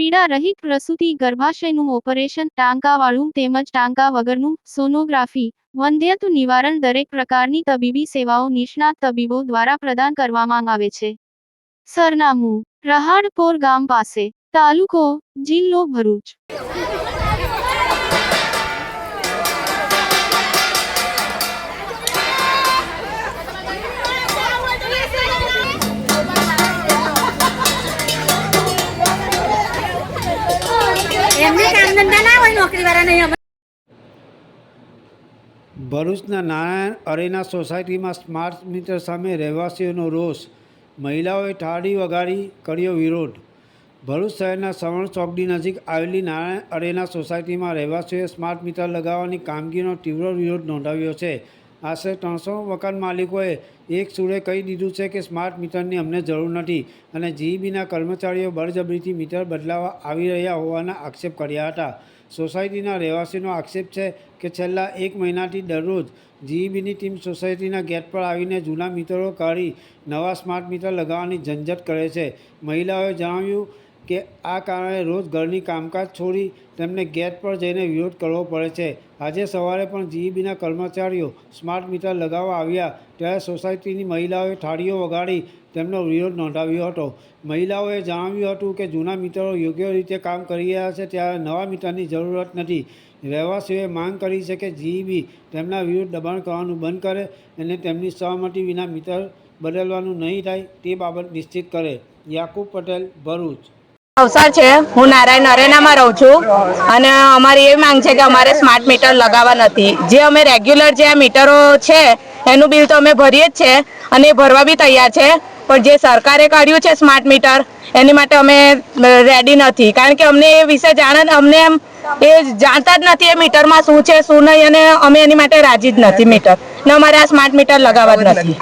પીડા રહિત પ્રસૂતિ, ગર્ભાશયનું ઓપરેશન, ટાંકાવાળું તેમજ ટાંકા વગરનું સોનોગ્રાફી વંધ્યત્વ નિવારણ દરેક પ્રકારની તબીબી સેવાઓ નિષ્ણાત તબીબો દ્વારા પ્રદાન કરવામાં આવે છે. સરનામું, રહાડપોર ગામ પાસે, તાલુકો, જિલ્લો ભરૂચ. ભરૂચના નારાયણ અરેના સોસાયટીમાં સ્માર્ટ મીટર સામે રહેવાસીઓનો રોષ. મહિલાઓએ ઠાડી વગાડી કર્યો વિરોધ. ભરૂચ શહેરના સવર્ણ ચોકડી નજીક આવેલી નારાયણ અરેના સોસાયટીમાં રહેવાસીઓએ સ્માર્ટ મીટર લગાવવાની કામગીરીનો તીવ્ર વિરોધ નોંધાવ્યો છે. આશરે ત્રણસો મકાન માલિકોએ એક સુરે કહી દીધું છે કે સ્માર્ટ મીટરની અમને જરૂર નથી અને જીઈબીના કર્મચારીઓ બળજબરીથી મીટર બદલાવા આવી રહ્યા હોવાના આક્ષેપ કર્યા હતા. સોસાયટીના રહેવાસીનો આક્ષેપ છે કે છેલ્લા એક મહિનાથી દરરોજ જીઈબીની ટીમ સોસાયટીના ગેટ પર આવીને જૂના મીટરો કાઢી નવા સ્માર્ટ મીટર લગાવવાની ઝંઝટ કરે છે. મહિલાઓએ જણાવ્યું કે આ કારણે રોજ ઘરની કામકાજ છોડી તેમને ગેટ પર જઈને વિરોધ કરવો પડે છે. આજે સવારે પણ જીઈબીના કર્મચારીઓ સ્માર્ટ મીટર લગાવવા આવ્યા. ત્યારે સોસાયટીની મહિલાઓએ થાળીઓ વગાડી તેમનો વિરોધ નોંધાવ્યો હતો. મહિલાઓએ જણાવ્યું હતું કે જૂના મીટરો યોગ્ય રીતે કામ કરી રહ્યા છે ત્યારે નવા મીટરની જરૂરત નથી. રહેવાસીઓએ માંગ કરી છે કે જીઈબી તેમના વિરુદ્ધ દબાણ કરવાનું બંધ કરે અને તેમની સહમતિ વિના મીટર બદલવાનું નહીં થાય તે બાબત નિશ્ચિત કરે. યાકુબ પટેલ, ભરૂચ. અવસર છે. હું નારાયણ અરેનામાં રહું છું અને અમારી એ માંગ છે કે અમારે સ્માર્ટ મીટર લગાવવા નથી. જે અમે રેગ્યુલર જે મીટરો છે, એનું બિલ તો અમે ભરીએ જ છે અને એ ભરવા બી તૈયાર છે. પણ જે સરકારે કાઢ્યું છે સ્માર્ટ મીટર એની માટે અમે રેડી નથી. કારણ કે અમને એ વિશે જાણ, અમને એમ એ જાણતા જ નથી એ મીટરમાં શું છે, શું નહીં અને અમે એની માટે રાજી જ નથી મીટર ને અમારે આ સ્માર્ટ મીટર લગાવવા જ નથી.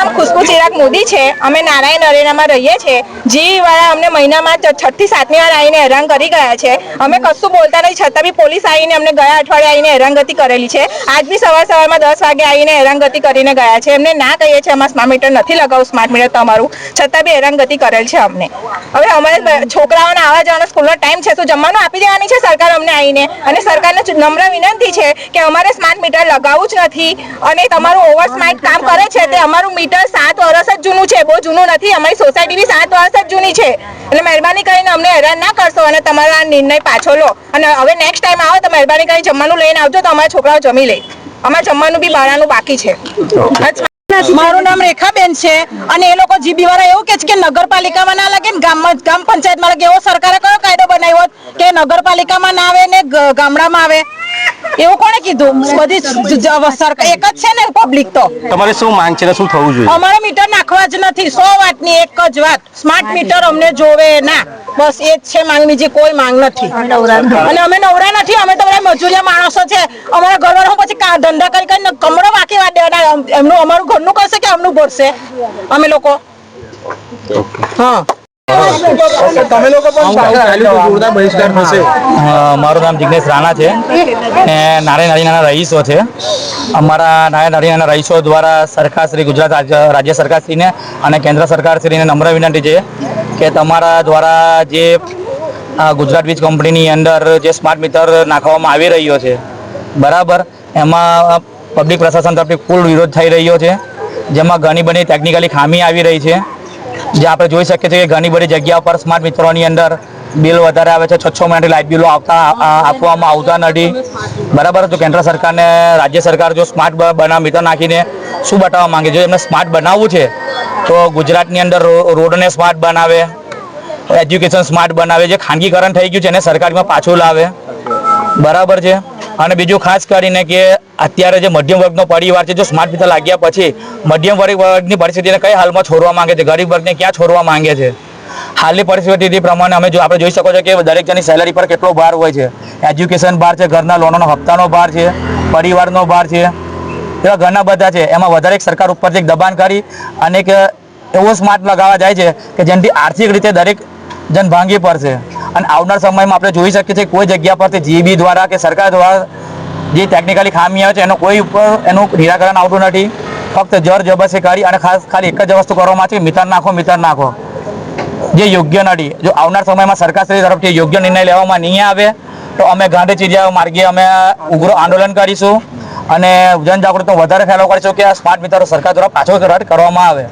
ખુશ્બુ ચિરાગ મોદી છે. અમે નારાયણ અરેનામાં રહીએ છીએ. જી વાળા અમને મહિનામાં છઠથી સાતમી વાર આવીને હેરાન કરી ગયા છે. અમે કશું બોલતા નથી છતાં બી પોલીસ આવીને અમને ગયા અઠવાડિયે આવીને હેરાનગતિ કરેલી છે. આજ બી સવાર સવારમાં દસ વાગે આવીને હેરાનગતિ કરીને ગયા છે. એમને ના કહીએ છીએ, અમારે સ્માર્ટ મીટર નથી લગાવું સ્માર્ટ મીટર તમારું છતાં બી હેરાનગતિ કરેલ છે અમને. હવે અમારે છોકરાઓને આવવા જવાનો સ્કૂલનો ટાઈમ છે, તો જમવાનું આપી દેવાની છે સરકાર અમને આવીને? અને સરકારને નમ્ર વિનંતી છે કે અમારે સ્માર્ટ મીટર લગાવવું જ નથી અને તમારું ઓવર સ્માર્ટ કામ કરે છે, તે અમારું મીટર સાત વર્ષ જ જૂનું છે. બહુ જૂનું નથી. અમારી સોસાયટી બી સાત વર્ષ જ જૂની છે. એટલે મહેરબાની કરીને અમને હેરાન ના કરશો અને તમારો આ નિર્ણય પાછો લો. અને હવે નેક્સ્ટ ટાઈમ આવો તો મહેરબાની કરીને જમવાનું લઈને આવજો. તો અમારા છોકરાઓ જમી લે. અમારે જમવાનું બી બાળાનું બાકી છે. મારું નામ રેખાબેન છે. અને એ લોકો જીબી વાળા એવું કે છે કે નગરપાલિકામાં ના લાગે ને ગામમાં ગ્રામ પંચાયતમાં લાગે. એવો સરકારે કયો કાયદો બનાવ્યો કે નગરપાલિકામાં ના આવે ને ગામડામાં આવે? એવું કોણે કીધું? બધી સરકાર એક જ છે ને પબ્લિક તો. તમારે શું માંગ છે શું થવું જોઈએ? અમારે મીટર નાખવા જ નથી સો વાતની એક જ વાત. સ્માર્ટ મીટર અમને જોવે ના. બસ એ જ છે માંગ બીજી કોઈ માંગ નથી. અને અમે નવરા નથી અમે તો બધા મજૂરિયા માણસો છે. અમારા ઘરવાળો પછી કા- ધંધા કરી કરીને કમરો બાકી વાત દેવાના. એમનું અમારું ઘરનું કરશે કે અમનું ભરશે? અમે લોકો. હા. અ, મારું નામ જિગ્નેશ રાણા છે. ને નારાયણ હરિયાણાના રહીશો છે. અમારા નારાયણ હરિયાણાના રહીશો દ્વારા સરકાર શ્રી ગુજરાત રાજ્ય રાજ્ય સરકારશ્રીને અને કેન્દ્ર સરકારશ્રીને નમ્ર વિનંતી છે કે તમારા દ્વારા જે ગુજરાત વીજ કંપનીની અંદર જે સ્માર્ટ મીટર નાખવામાં આવી રહ્યો છે બરાબર? એમાં પબ્લિક પ્રશાસન તરફથી ફૂલ વિરોધ થઈ રહ્યો છે. જેમાં ઘણી બધી ટેકનિકલી ખામી આવી રહી છે. જે આપણે જોઈ શકીએ છીએ કે ઘણી બધી જગ્યા પર સ્માર્ટ મિત્રોની અંદર બિલ વધારે આવે છે. છ છ મહિનાથી લાઇટ બિલો આવતા આપવામાં આવતા નથી. બરાબર? તો કેન્દ્ર સરકારને, રાજ્ય સરકાર જો સ્માર્ટ બનાવ મીટર નાખીને શું બતાવવા માંગે? જો એમને સ્માર્ટ બનાવવું છે, તો ગુજરાતની અંદર રોડને સ્માર્ટ બનાવે એજ્યુકેશન સ્માર્ટ બનાવે, જે ખાનગીકરણ થઈ ગયું છે, એને સરકારમાં પાછું લાવે. બરાબર છે? અને બીજું ખાસ કરીને કે અત્યારે જે મધ્યમ વર્ગનો પરિવાર છે, જો સ્માર્ટ મીટર લાગ્યા પછી મધ્યમ વર્ગ, વર્ગની પરિસ્થિતિને કઈ હાલમાં છોડવા માંગે છે? ગરીબ વર્ગને ક્યાં છોડવા માંગે છે? હાલની પરિસ્થિતિ પ્રમાણે અમે જો આપણે જોઈ શકો છો કે દરેક જણની સેલરી પર કેટલો ભાર હોય છે. એજ્યુકેશન ભાર છે, ઘરના લોનનો હપ્તાનો ભાર છે, પરિવારનો ભાર છે, એવા ઘણા બધા છે. એમાં વધારે સરકાર ઉપર એક દબાણ કરી અને એક એવો સ્માર્ટ લગાવવા જાય છે કે જેનાથી આર્થિક રીતે દરેક જન ભાંગી પડશે. અને આવનાર સમયમાં આપણે જોઈ શકીએ છીએ કોઈ જગ્યા પરથી જીબી દ્વારા કે સરકાર દ્વારા જે ટેકનિકલી ખામી આવે છે, એનો કોઈ ઉપર એનું નિરાકરણ આવતું નથી. ફક્ત જર જબરજસ્તી કરી અને ખાસ ખાલી એક જ વસ્તુ કરવામાં આવે છે મિતર નાખો મિતર નાખો. જે યોગ્ય નથી. જો આવનાર સમયમાં સરકારશ્રી તરફથી યોગ્ય નિર્ણય લેવામાં નહીં આવે, તો અમે ગાંધી ચીડિયા માર્ગે અમે ઉગ્ર આંદોલન કરીશું. અને જનજાગૃતિ વધારે ફેલો કરીશું કે આ સ્માર્ટ મીટરો સરકાર દ્વારા પાછો રદ કરવામાં આવે.